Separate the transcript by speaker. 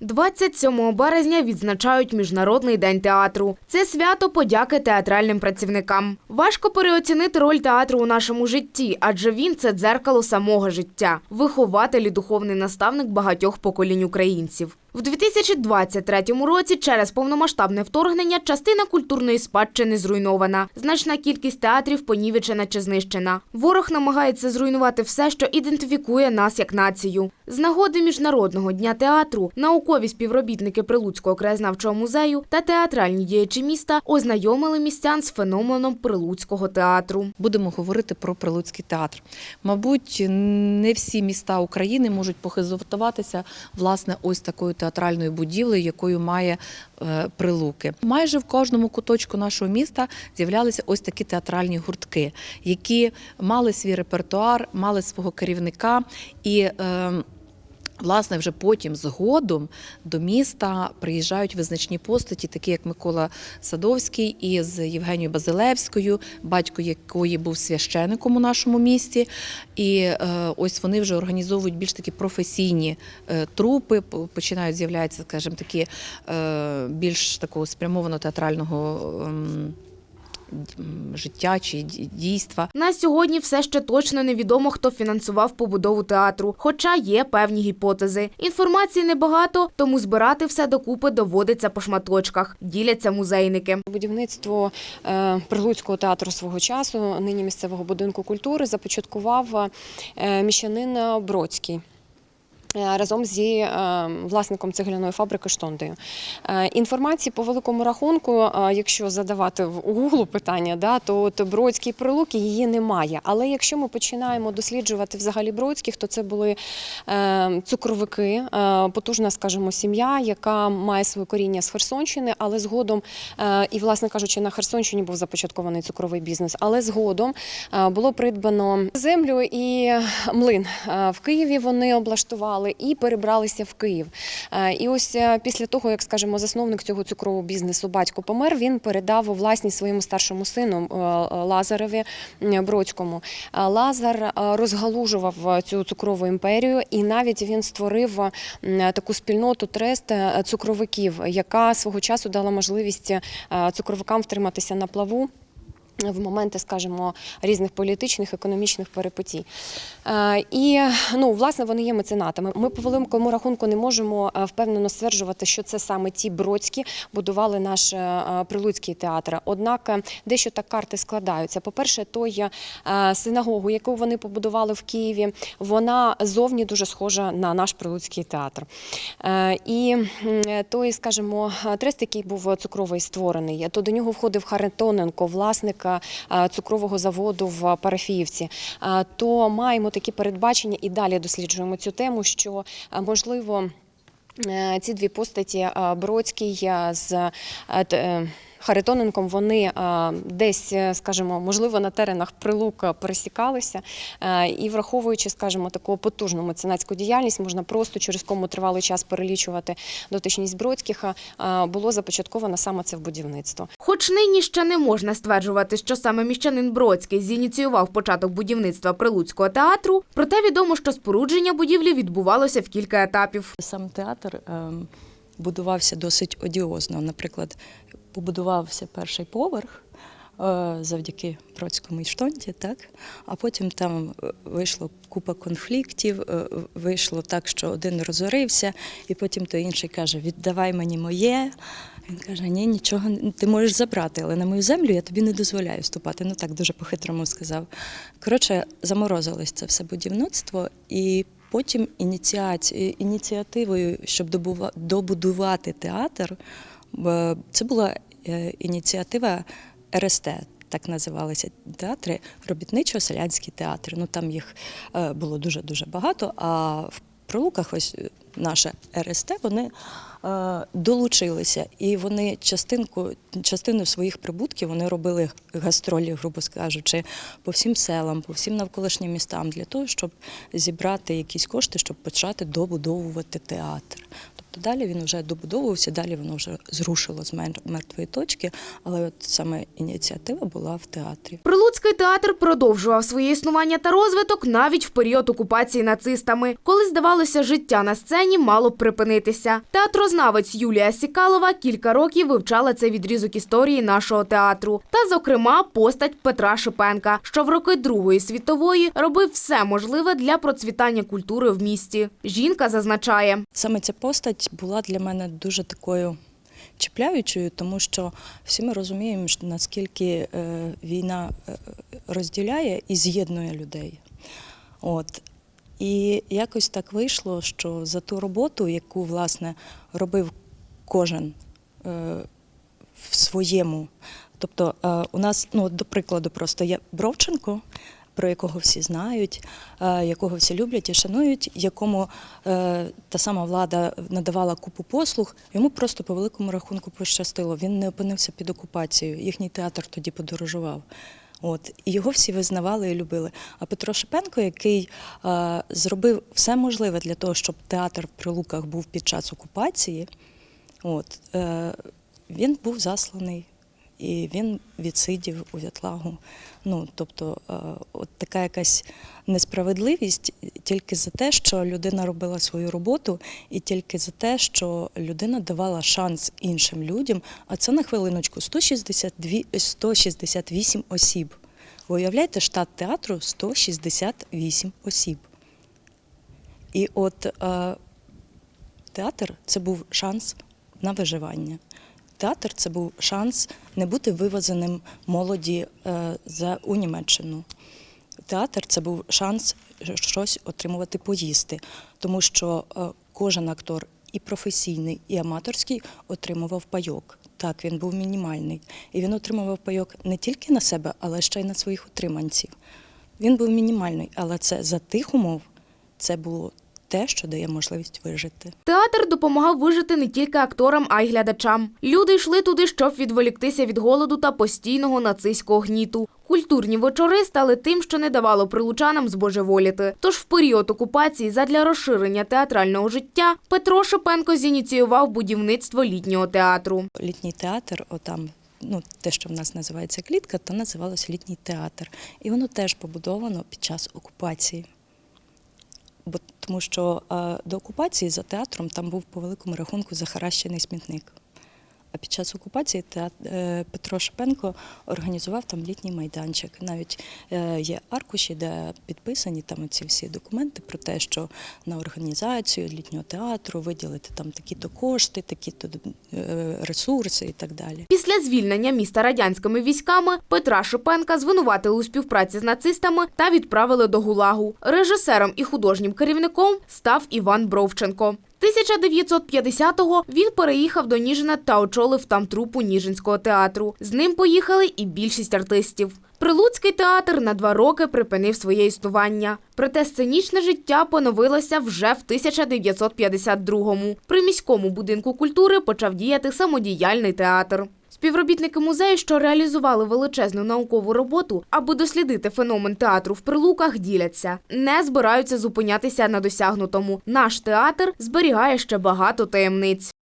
Speaker 1: 27 березня відзначають Міжнародний день театру. Це свято подяки театральним працівникам. Важко переоцінити роль театру у нашому житті, адже він це дзеркало самого життя, вихователь і духовний наставник багатьох поколінь українців. В 2023 році через повномасштабне вторгнення частина культурної спадщини зруйнована. Значна кількість театрів понівечена чи знищена. Ворог намагається зруйнувати все, що ідентифікує нас як націю. З нагоди Міжнародного дня театру наукові співробітники Прилуцького краєзнавчого музею та театральні діячі міста ознайомили містян з феноменом Прилуцького театру.
Speaker 2: Будемо говорити про Прилуцький театр. Мабуть, не всі міста України можуть похизуватися власне ось такою театральною будівлею, якою має е, Прилуки. Майже в кожному куточку нашого міста з'являлися ось такі театральні гуртки, які мали свій репертуар, мали свого керівника і. Власне, вже потім згодом до міста приїжджають визначні постаті, такі як Микола Садовський із Євгенією Базилевською, батько якої був священиком у нашому місті. І е, ось вони вже організовують більш такі професійні е, трупи, починають з'являтися, скажімо, такі е, більш такого спрямовано театрального. Життя чи дійства.
Speaker 1: На сьогодні все ще точно невідомо, хто фінансував побудову театру, хоча є певні гіпотези. Інформації небагато, тому збирати все докупи доводиться по шматочках. Діляться музейники.
Speaker 3: Будівництво е, Прилуцького театру свого часу, нині місцевого будинку культури, започаткував е, міщанин Бродський. Е, Разом зі е, власником цегляної фабрики Штондею. Е, Інформації по великому рахунку, якщо задавати в Гуглу питання, да, то от Бродський Прилуки її немає. Але якщо ми починаємо досліджувати взагалі Бродських, то це були цукровики, потужна, скажімо, сім'я, яка має своє коріння з Херсонщини, але згодом, і, власне кажучи, на Херсонщині був започаткований цукровий бізнес, але згодом було придбано землю і млин. В Києві вони облаштували і перебралися в Київ. Е, І ось е, після того, як скажімо, засновник цього цукрового бізнесу батько помер, він передав власність своєму старшому сину е, Лазареві Бродському. Лазар розгалужував цю цукрову імперію, і навіть він створив таку спільноту трест цукровиків, яка свого часу дала можливість цукровикам втриматися на плаву. В моменти, скажімо, різних політичних, економічних перипетій. Е, І ну, власне вони є меценатами. Ми по великому рахунку не можемо е, впевнено стверджувати, що це саме ті бродські будували наш е, прилуцький театр. Однак дещо так карти складаються. По-перше, той синагогу, яку вони побудували в Києві, вона зовні дуже схожа на наш прилуцький театр. І той, скажімо, трест, який був цукровий створений, то до нього входив Харитоненко, власник е, цукрового заводу в Парафіївці. Е, То маємо такі передбачення і далі досліджуємо цю тему, що е, можливо. Ці дві постаті Бродський з Харитоненком вони е, десь, е, скажімо, можливо, на теренах прилука пересікалися. Е, І враховуючи, скажімо, таку потужну меценатську діяльність, можна просто через кому тривалий час перелічувати дотичність Бродських, було започатковано саме це в будівництво.
Speaker 1: Хоч нині ще не можна стверджувати, що саме міщанин Бродський зініціював початок будівництва Прилуцького театру, проте відомо, що спорудження будівлі відбувалося в кілька етапів.
Speaker 4: Сам театр ем, будувався досить одіозно. Наприклад, побудувався перший поверх е, завдяки Бродському і Штонті, так? а потім там е, вийшло купа конфліктів, е, вийшло так, що один розорився, і потім той інший каже: Віддавай мені моє. Він каже: Ні, нічого ти можеш забрати, але на мою землю я тобі не дозволяю вступати. Ну так дуже по-хитрому сказав. Коротше, заморозилось це все будівництво, і потім ініціативою, щоб добудувати театр, це була е, ініціатива РСТ. Так називалися театри, робітничо-селянські театри. Ну там їх е, було дуже дуже багато. А в Прилуках ось е, наша РСТ, вони е, долучилися, і вони частинку, частину своїх прибутків вони робили гастролі, грубо кажучи, по всім селам, по всім навколишнім містам для того, щоб зібрати якісь кошти, щоб почати добудовувати театр. То далі він вже добудовувався, далі воно вже зрушило з мер- мертвої точки, але от саме ініціатива була в театрі.
Speaker 1: Прилуцький театр продовжував своє існування та розвиток навіть в період окупації нацистами, коли здавалося, життя на сцені мало б припинитися. Театрознавець Юлія Сікалова кілька років вивчала цей відрізок історії нашого театру, та, зокрема, постать Петра Шипенка, що в роки Другої світової робив все можливе для процвітання культури в місті. Жінка зазначає.
Speaker 4: Саме ця постать була для мене дуже такою чіпляючою, тому що всі ми розуміємо, наскільки е, війна е, розділяє і з'єднує людей. От. І якось так вийшло, що за ту роботу, яку власне робив кожен е, в своєму. Тобто у нас, ну, до прикладу, просто є Бровченко, про якого всі знають, е, якого всі люблять і шанують, якому е, та сама влада надавала купу послуг, йому просто по великому рахунку пощастило. Він не опинився під окупацією. Їхній театр тоді подорожував. От і його всі визнавали і любили. А Петро Шипенко, який е, зробив все можливе для того, щоб театр в Прилуках був під час окупації, от е, він був засланий і він відсидів у В'ятлагу. Ну, тобто, е, от така якась несправедливість тільки за те, що людина робила свою роботу, і тільки за те, що людина давала шанс іншим людям. А це на хвилиночку 162, 168 осіб. Ви уявляєте, штат театру 168 осіб. І от е, театр це був шанс на виживання. Театр це був шанс не бути вивезеним молоді е, у Німеччину. Театр це був шанс щось отримувати поїсти, тому що е, кожен актор і професійний, і аматорський отримував пайок. Так, він був мінімальний. І він отримував пайок не тільки на себе, але ще й на своїх утриманців. Він був мінімальний, але це за тих умов це було те, що дає можливість вижити.
Speaker 1: Театр допомагав вижити не тільки акторам, а й глядачам. Люди йшли туди, щоб відволіктися від голоду та постійного нацистського гніту. Культурні вечори стали тим, що не давало прилучанам збожеволіти. Тож в період окупації задля розширення театрального життя Петро Шипенко зініціював будівництво літнього театру.
Speaker 4: Літній театр, отам, ну те, що в нас називається клітка, то називалося літній театр. І воно теж побудовано під час окупації. Бо тому що е, до окупації за театром там був по великому рахунку захаращений смітник. А під час окупації теат- е, Петро Шипенко організував там літній майданчик. Навіть е, є аркуші, де підписані там ці всі документи про те, що на організацію літнього театру виділити там такі-то кошти, такі-то е, ресурси і так далі.
Speaker 1: Після звільнення міста радянськими військами Петра Шипенка звинуватили у співпраці з нацистами та відправили до ГУЛАГу. Режисером і художнім керівником став Іван Бровченко. 1950-го він переїхав до Ніжина та очолив там трупу Ніжинського театру. З ним поїхали і більшість артистів. Прилуцький театр на два роки припинив своє існування. Проте сценічне життя поновилося вже в 1952-му. При міському будинку культури почав діяти самодіяльний театр. Співробітники музею, що реалізували величезну наукову роботу, аби дослідити феномен театру в прилуках, діляться. Не збираються зупинятися на досягнутому. Наш театр зберігає ще багато таємниць.